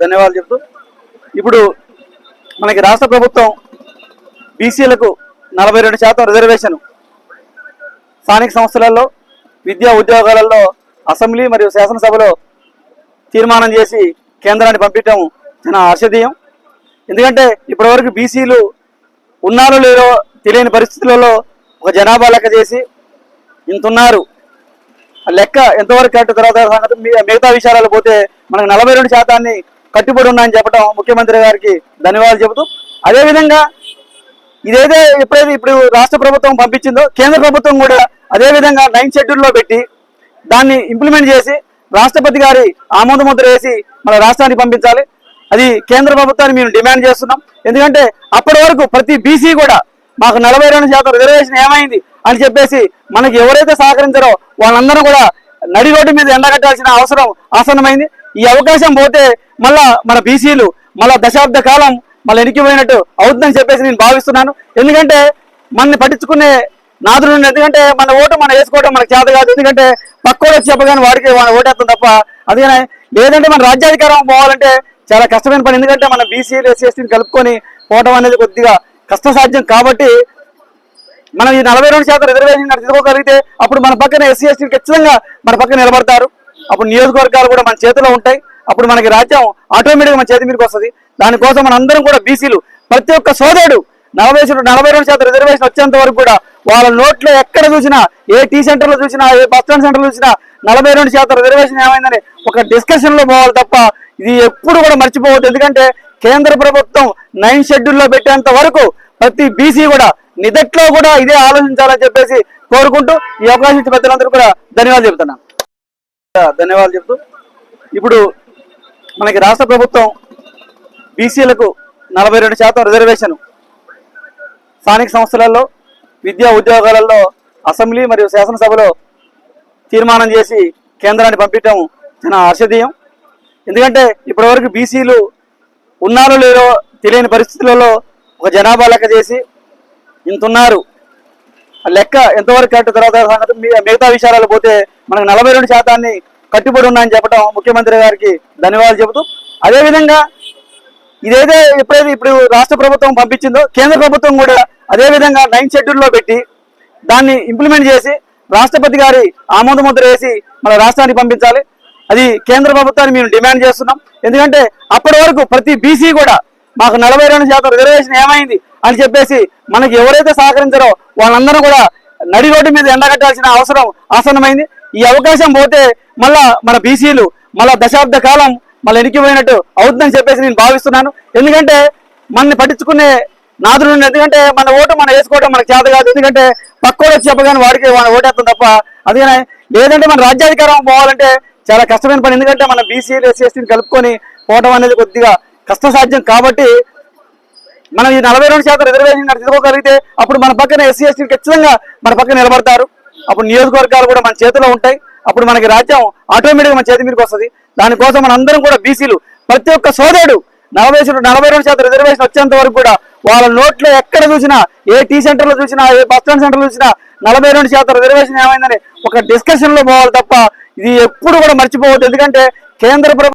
ధన్యవాదాలు చెప్తూ ఇప్పుడు మనకి రాష్ట్ర ప్రభుత్వం బీసీలకు నలభై రెండు శాతం రిజర్వేషన్ స్థానిక సంస్థలలో విద్యా ఉద్యోగాలలో అసెంబ్లీ మరియు శాసనసభలో తీర్మానం చేసి కేంద్రాన్ని పంపించడం చాలా హర్షదీయం ఎందుకంటే ఇప్పటివరకు బీసీలు ఉన్నారో లేదో తెలియని పరిస్థితులలో ఒక జనాభా లెక్క చేసి ఇంత ఉన్నారు. ఆ లెక్క ఎంతవరకు కరెక్ట్ తర్వాత సంగతి మీ- మిగతా విషయాలలో పోతే మనకు నలభై రెండు శాతాన్ని కట్టుబడి ఉన్నాయని చెప్పడం ముఖ్యమంత్రి గారికి ధన్యవాదాలు చెబుతూ అదేవిధంగా ఇదేదే ఎప్పుడైతే ఇప్పుడు రాష్ట్ర ప్రభుత్వం పంపించిందో కేంద్ర ప్రభుత్వం కూడా అదేవిధంగా నైన్ షెడ్యూల్లో పెట్టి దాన్ని ఇంప్లిమెంట్ చేసి రాష్ట్రపతి గారి ఆమోద ముద్ర వేసి మన రాష్ట్రానికి పంపించాలి. అది కేంద్ర ప్రభుత్వాన్ని మేము డిమాండ్ చేస్తున్నాం. ఎందుకంటే అప్పటి వరకు ప్రతి బీసీ కూడా మాకు నలభై రెండు శాతం రిజర్వేషన్ ఏమైంది అని చెప్పేసి మనకి ఎవరైతే సహకరించారో వాళ్ళందరూ కూడా నడి రోడ్డు మీద ఎండగట్టాల్సిన అవసరం ఆసన్నమైంది. ఈ అవకాశం పోతే మళ్ళా మన బీసీలు మళ్ళా దశాబ్ద కాలం మళ్ళీ ఎనికిపోయినట్టు అవుతుందని చెప్పేసి నేను భావిస్తున్నాను. ఎందుకంటే మనని పట్టించుకునే నాదులు ఎందుకంటే మన ఓటు మనం వేసుకోవడం మనకు చేత కాదు. ఎందుకంటే పక్కోడు వచ్చి చెప్పగానే వాడికి మన ఓటేస్తాం తప్ప అందుకనే లేదంటే మన రాజ్యాధికారం పోవాలంటే చాలా కష్టమైన పని. ఎందుకంటే మన బీసీలు ఎస్సీ కలుపుకొని పోవడం అనేది కొద్దిగా కష్టసాధ్యం కాబట్టి మనం ఈ నలభై రెండు శాతం రిజర్వేషన్ తీసుకోగలిగితే అప్పుడు మన పక్కన ఎస్సీ ఎస్టీ ఖచ్చితంగా మన పక్కన నిలబడతారు. అప్పుడు నియోజకవర్గాలు కూడా మన చేతిలో ఉంటాయి. అప్పుడు మనకి రాజ్యం ఆటోమేటిక్గా మన చేతి మీదకి వస్తుంది. దానికోసం మన అందరం కూడా బీసీలు ప్రతి ఒక్క సోదరుడు నలభై నలభై రెండు శాతం రిజర్వేషన్ వచ్చేంత వరకు కూడా వాళ్ళ నోట్లో ఎక్కడ చూసినా ఏ టీ సెంటర్లో చూసినా ఏ బస్ స్టాండ్ సెంటర్లో చూసినా నలభై రెండు శాతం రిజర్వేషన్ ఏమైందని ఒక డిస్కషన్లో పోవాలి తప్ప ఇది ఎప్పుడు కూడా మర్చిపోవద్దు. ఎందుకంటే కేంద్ర ప్రభుత్వం నైన్ షెడ్యూల్లో పెట్టేంత వరకు ప్రతి బీసీ కూడా నిదట్లో కూడా ఇదే ఆలోచించాలని చెప్పేసి కోరుకుంటూ ఈ అవకాశం ఇచ్చిన పెద్దలందరూ కూడా ధన్యవాదాలు చెబుతున్నాను. ధన్యవాదాలు చెప్తూ ఇప్పుడు మనకి రాష్ట్ర ప్రభుత్వం బీసీలకు నలభై రెండు శాతం రిజర్వేషన్ స్థానిక సంస్థలలో విద్యా ఉద్యోగాలలో అసెంబ్లీ మరియు శాసనసభలో తీర్మానం చేసి కేంద్రాన్ని పంపించడం చాలా హర్షదీయం ఎందుకంటే ఇప్పటివరకు బీసీలు ఉన్నారో లేదో తెలియని పరిస్థితులలో ఒక జనాభా లెక్క చేసి ఇంతున్నారు లెక్క ఎంతవరకు కరెక్ట్ తర్వాత సంగతి మీ- మిగతా విషయాలు పోతే మనకు నలభై రెండు శాతాన్ని కట్టుబడి ఉన్నాయని చెప్పడం ముఖ్యమంత్రి గారికి ధన్యవాదాలు చెబుతూ అదేవిధంగా ఇదైతే ఎప్పుడైతే ఇప్పుడు రాష్ట్ర ప్రభుత్వం పంపించిందో కేంద్ర ప్రభుత్వం కూడా అదేవిధంగా నైన్ షెడ్యూల్లో పెట్టి దాన్ని ఇంప్లిమెంట్ చేసి రాష్ట్రపతి గారి ఆమోద ముద్ర వేసి మన రాష్ట్రానికి పంపించాలి. అది కేంద్ర ప్రభుత్వాన్ని మేము డిమాండ్ చేస్తున్నాం. ఎందుకంటే అప్పటి వరకు ప్రతి బీసీ కూడా మాకు నలభై రెండు శాతం రిజర్వేషన్ ఏమైంది అని చెప్పేసి మనకి ఎవరైతే సహకరించారో వాళ్ళందరూ కూడా నడి రోడ్డు మీద ఎండగట్టాల్సిన అవసరం ఆసన్నమైంది. ఈ అవకాశం పోతే మళ్ళా మన బీసీలు మళ్ళా దశాబ్ద కాలం మళ్ళీ ఎనికిపోయినట్టు అవుతుందని చెప్పేసి నేను భావిస్తున్నాను. ఎందుకంటే మనని పట్టించుకునే నాదులు ఎందుకంటే మన ఓటు మనం వేసుకోవడం మనకు చేత కాదు. ఎందుకంటే పక్కోడు వచ్చి చెప్పగానే వాడికి మన ఓటేస్తాం తప్ప అందుకనే లేదంటే మన రాజ్యాధికారం పోవాలంటే చాలా కష్టమైన పని. ఎందుకంటే మన బీసీలు ఎస్సీ ఎస్టీని కలుపుకొని పోవడం అనేది కొద్దిగా కష్టసాధ్యం కాబట్టి మనం ఈ నలభై రెండు శాతం రిజర్వేషన్ తీసుకోగలిగితే అప్పుడు మన పక్కన ఎస్సీ ఎస్టీ ఖచ్చితంగా మన పక్కన నిలబడతారు. అప్పుడు నియోజకవర్గాలు కూడా మన చేతిలో ఉంటాయి. అప్పుడు మనకి రాజ్యం ఆటోమేటిక్గా మన చేతి మీదకి వస్తుంది. దానికోసం మన అందరం కూడా బీసీలు ప్రతి ఒక్క సోదరుడు నలభై నలభై రెండు శాతం రిజర్వేషన్ వచ్చేంత వరకు కూడా వాళ్ళ నోట్లో ఎక్కడ చూసినా ఏ టీ సెంటర్లో చూసినా ఏ బస్ స్టాండ్ సెంటర్లో చూసినా నలభై రెండు శాతం రిజర్వేషన్ ఏమైందని ఒక డిస్కషన్లో పోవాలి తప్ప ఇది ఎప్పుడు కూడా మర్చిపోవద్దు. ఎందుకంటే కేంద్ర ప్రభుత్వం